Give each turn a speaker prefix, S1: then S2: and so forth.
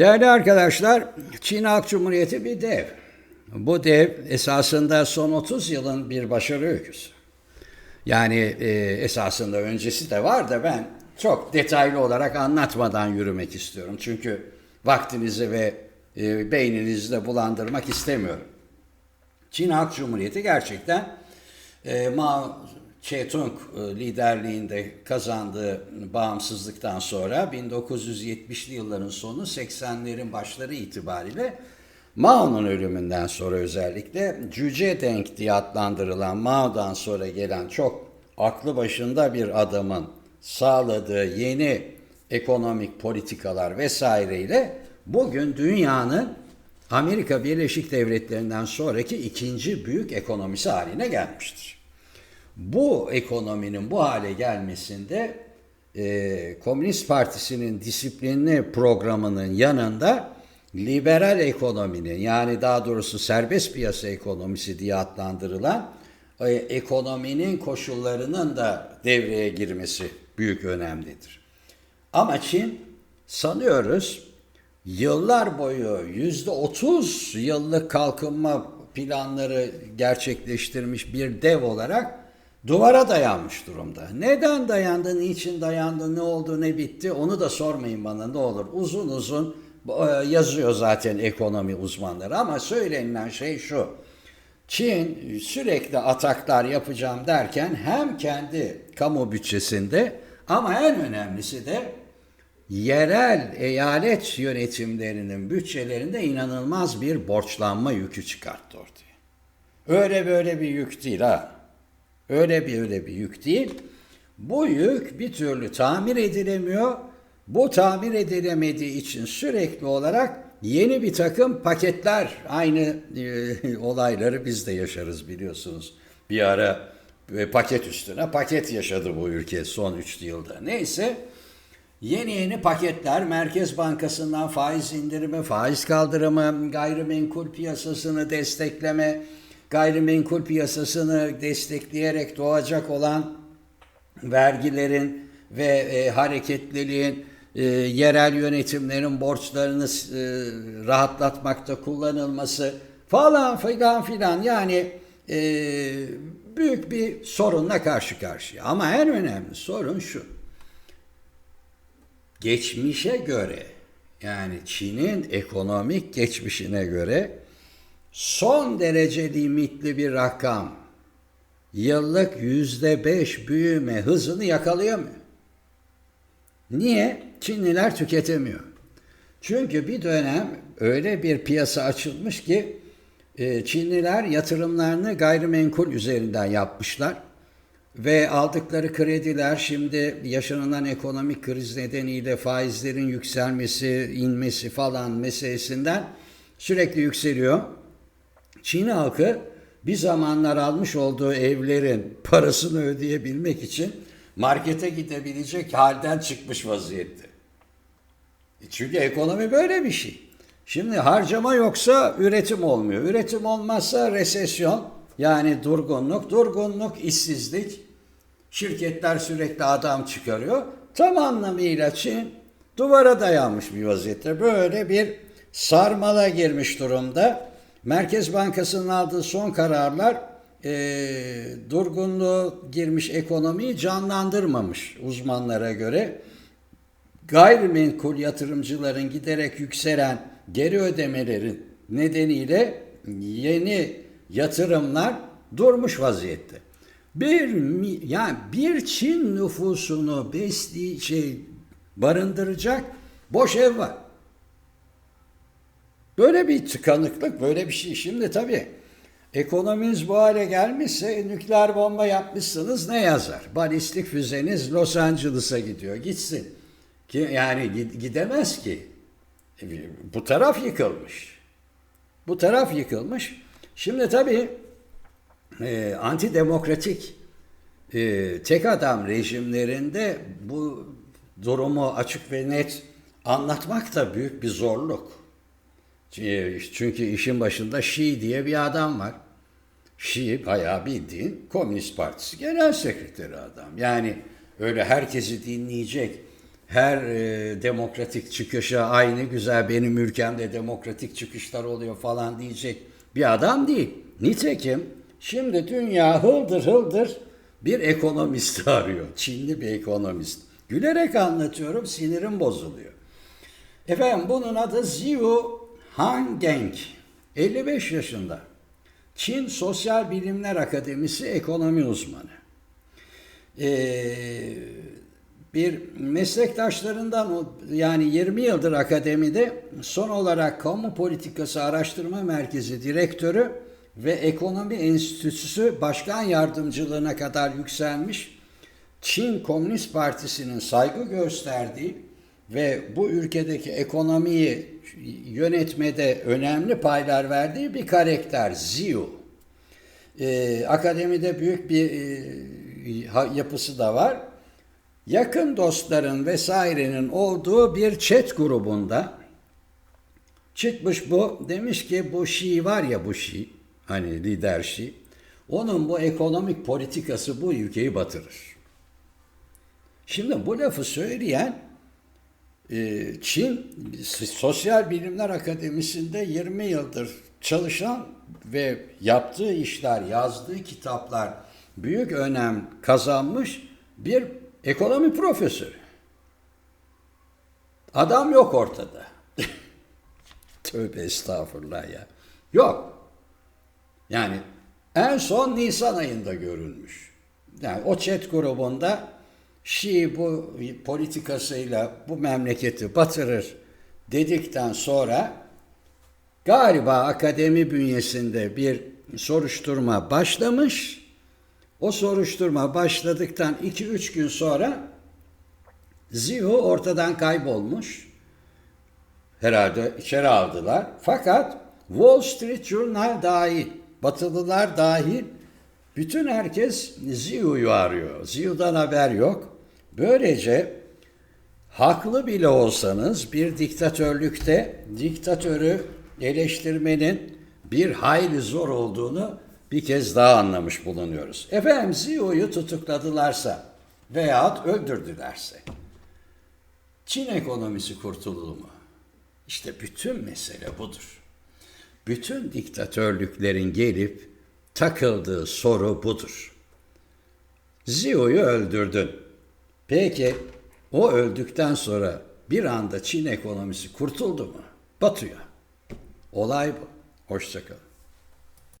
S1: Değerli arkadaşlar, Çin Halk Cumhuriyeti bir dev. Bu dev esasında son 30 yılın bir başarı öyküsü. Yani e, esasında öncesi de var da ben çok detaylı olarak anlatmadan yürümek istiyorum. Çünkü vaktinizi ve e, beyninizi de bulandırmak istemiyorum. Çin Halk Cumhuriyeti gerçekten e, Mao Zedong e, liderliğinde kazandığı bağımsızlıktan sonra 1970'li yılların sonu 80'lerin başları itibariyle Mao'nun ölümünden sonra özellikle Cüce Deng diye adlandırılan Mao'dan sonra gelen çok aklı başında bir adamın sağladığı yeni ekonomik politikalar vesaireyle bugün dünyanın Amerika Birleşik Devletleri'nden sonraki ikinci büyük ekonomisi haline gelmiştir. Bu ekonominin bu hale gelmesinde e, Komünist Partisi'nin disiplinli programının yanında liberal ekonominin yani daha doğrusu serbest piyasa ekonomisi diye adlandırılan e, ekonominin koşullarının da devreye girmesi büyük önemlidir. Ama Çin sanıyoruz yıllar boyu yüzde otuz yıllık kalkınma planları gerçekleştirmiş bir dev olarak duvara dayanmış durumda. Neden dayandı, niçin dayandı, ne oldu, ne bitti onu da sormayın bana ne olur. Uzun uzun e, yazıyor zaten ekonomi uzmanları ama söylenilen şey şu. Çin sürekli ataklar yapacağım derken hem kendi kamu bütçesinde ama en önemlisi de yerel eyalet yönetimlerinin bütçelerinde inanılmaz bir borçlanma yükü çıkarttı ortaya. Öyle böyle bir yük değil ha. Öyle bir öyle bir yük değil. Bu yük bir türlü tamir edilemiyor. Bu tamir edilemediği için sürekli olarak yeni bir takım paketler, aynı e, olayları biz de yaşarız biliyorsunuz. Bir ara e, paket üstüne paket yaşadı bu ülke son 3 yılda. Neyse yeni yeni paketler Merkez Bankası'ndan faiz indirimi, faiz kaldırımı, gayrimenkul piyasasını destekleme, gayrimenkul piyasasını destekleyerek doğacak olan vergilerin ve e, hareketliliğin e, yerel yönetimlerin borçlarını e, rahatlatmakta kullanılması falan filan filan yani e, büyük bir sorunla karşı karşıya. Ama en önemli sorun şu. Geçmişe göre yani Çin'in ekonomik geçmişine göre son derece limitli bir rakam yıllık yüzde beş büyüme hızını yakalayamıyor. Niye? Çinliler tüketemiyor. Çünkü bir dönem öyle bir piyasa açılmış ki e, Çinliler yatırımlarını gayrimenkul üzerinden yapmışlar ve aldıkları krediler şimdi yaşanılan ekonomik kriz nedeniyle faizlerin yükselmesi, inmesi falan meselesinden sürekli yükseliyor. Çin halkı bir zamanlar almış olduğu evlerin parasını ödeyebilmek için markete gidebilecek halden çıkmış vaziyette. E çünkü ekonomi böyle bir şey. Şimdi harcama yoksa üretim olmuyor. Üretim olmazsa resesyon yani durgunluk, durgunluk işsizlik. Şirketler sürekli adam çıkarıyor. Tam anlamıyla Çin duvara dayanmış bir vaziyette. Böyle bir sarmala girmiş durumda. Merkez Bankası'nın aldığı son kararlar e, durgunluğu girmiş ekonomiyi canlandırmamış uzmanlara göre. Gayrimenkul yatırımcıların giderek yükselen geri ödemelerin nedeniyle yeni yatırımlar durmuş vaziyette. Bir yani bir Çin nüfusunu şey barındıracak boş ev var. Böyle bir tıkanıklık, böyle bir şey. Şimdi tabii ekonominiz bu hale gelmişse nükleer bomba yapmışsınız ne yazar? Balistik füzeniz Los Angeles'a gidiyor. Gitsin. Ki yani gidemez ki. Bu taraf yıkılmış. Bu taraf yıkılmış. Şimdi tabii e, antidemokratik e, tek adam rejimlerinde bu durumu açık ve net anlatmak da büyük bir zorluk. Çünkü işin başında Şii diye bir adam var. Şii bayağı bildiğin Komünist Partisi Genel Sekreteri adam. Yani öyle herkesi dinleyecek, her e, demokratik çıkışa aynı güzel benim ülkemde demokratik çıkışlar oluyor falan diyecek bir adam değil. Nitekim şimdi dünya hıldır hıldır bir ekonomist arıyor. Çinli bir ekonomist. Gülerek anlatıyorum sinirim bozuluyor. Efendim bunun adı Ziyu Hangeng. 55 yaşında. Çin Sosyal Bilimler Akademisi ekonomi uzmanı. Ee, bir meslektaşlarından yani 20 yıldır akademide son olarak Kamu Politikası Araştırma Merkezi Direktörü ve Ekonomi Enstitüsü Başkan Yardımcılığına kadar yükselmiş Çin Komünist Partisi'nin saygı gösterdiği ve bu ülkedeki ekonomiyi yönetmede önemli paylar verdiği bir karakter Ziyu. Ee, akademide büyük bir e, yapısı da var. Yakın dostların vesairenin olduğu bir chat grubunda çıkmış bu demiş ki bu Şii var ya bu Şii hani lider Şii onun bu ekonomik politikası bu ülkeyi batırır. Şimdi bu lafı söyleyen Çin Sosyal Bilimler Akademisi'nde 20 yıldır çalışan ve yaptığı işler, yazdığı kitaplar büyük önem kazanmış bir ekonomi profesörü. Adam yok ortada. Tövbe estağfurullah ya. Yok. Yani en son Nisan ayında görülmüş. Yani o chat grubunda Şii bu politikasıyla bu memleketi batırır dedikten sonra galiba akademi bünyesinde bir soruşturma başlamış. O soruşturma başladıktan 2-3 gün sonra Ziyu ortadan kaybolmuş. Herhalde içeri aldılar. Fakat Wall Street Journal dahil, Batılılar dahil bütün herkes Ziyu'yu arıyor. Ziyu'dan haber yok. Böylece haklı bile olsanız bir diktatörlükte diktatörü eleştirmenin bir hayli zor olduğunu bir kez daha anlamış bulunuyoruz. Efendim Ziyu'yu tutukladılarsa veyahut öldürdülerse Çin ekonomisi kurtuldu mu? İşte bütün mesele budur. Bütün diktatörlüklerin gelip takıldığı soru budur. Ziyu'yu öldürdün. Peki o öldükten sonra bir anda Çin ekonomisi kurtuldu mu? Batıyor. Olay bu. Hoşçakalın.